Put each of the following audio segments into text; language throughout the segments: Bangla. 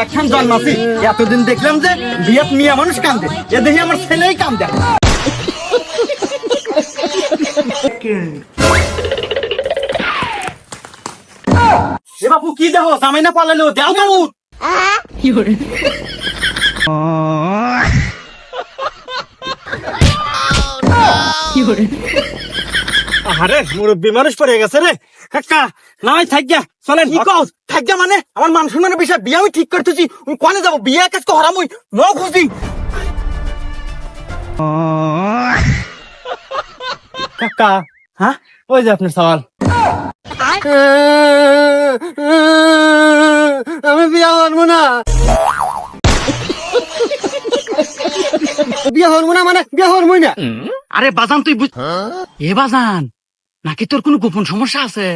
মেলা খান জন্মাছি। এতদিন দেখলাম যে বিয়াত মিয়া মানুষ কান্দে। এ দেখি আমার ছেলেই কান্দে। কি দেহ? জামাই না পালালো? দেও মামুর আরে মুরব্বী মানুষ পড়ে গেছে রে। কাকা নাই থাকিয়া চলেন। কি কও থাকিয়া মানে? আমার মান সম্মানের বিষয় বিয়ে আমি ঠিক করতেছি। আমি কোনে যাব? বিয়ে কাজ তো হারাম ন খুঁজি কাকা হ্যাঁ? ওই যে আপনার সওয়াল। আমি বিয়ে করব না। বিয়ে করব না মানে বিয়ে না। আরে বাজান তুই বুঝ এ বাজান নাকি তোর কোনো গোপন সমস্যা আছে?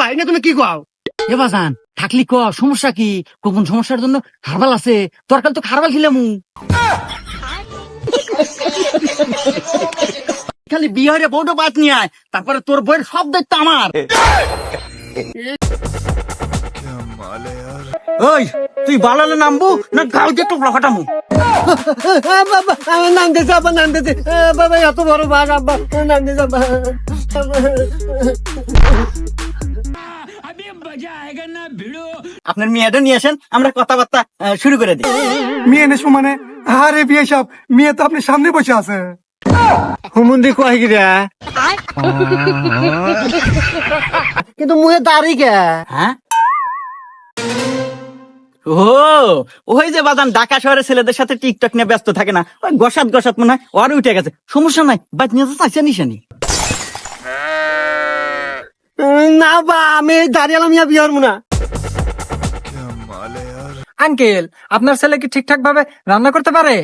ভাই না তুমি কি কও? এ বাজান থাকলি ক সমস্যা কি? গোপন সমস্যার জন্য হারবাল আছে। তোর কাল তো হারবাল খিলামু। খালি বিহারে বউটা বাদ নিয়ে আয় তারপরে তোর বইয়ের সব দায়িত্ব আমার। ওই তুই বালালে নামবো না গাও দিয়ে টুকরা ফাটামু? বাবা এত বড় আব্বা আপনার মেয়েটা নিয়ে আসেন আমরা কথাবার্তা শুরু করে দিই। মেয়ে নেশো মানে? আরে বিয়ে সব মেয়ে তো আপনার সামনে বসে আছে। হুমুন্দি কয় গিরা কিন্তু মুহে দাঁড়ি কে? হ্যাঁ? ও ওই যে বাদান ঢাকা শহরের ছেলেদের সাথে টিকটক নিয়ে ব্যস্ত থাকে না। ওই গসাত গসাত মনে হয়, ওর উঠে গেছে। সমস্যা নাই, বাদ নিয়ে তো চাইছে নিশানি না বা, আমি দাঁড়িয়ে ইয়া বিয়ে হব আঙ্কেল, আপনার ছেলে কি ঠিকঠাক ভাবে রান্না করতে পারে?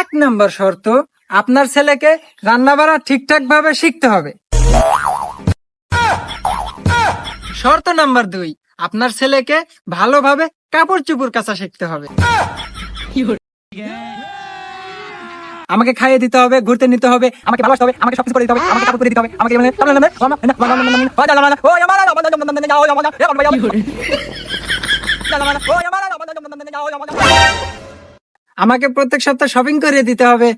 এক নম্বর শর্ত, আপনার ছেলেকে রান্না বাড়া ঠিকঠাক ভাবে শিখতে হবে। শর্ত নাম্বার দুই আপনার ছেলেকে ভালোভাবে কাপড় চুপড় কাচা শিখতে হবে আমাকে খাইয়ে দিতে হবে ঘুরতে নিতে হবে আমাকে ভালোবাসতে হবে আমাকে সবকিছু করে দিতে হবে আমাকে কাপড় করে দিতে হবে আমাকে আমাকে প্রত্যেক সপ্তাহে শপিং করে দিতে হবে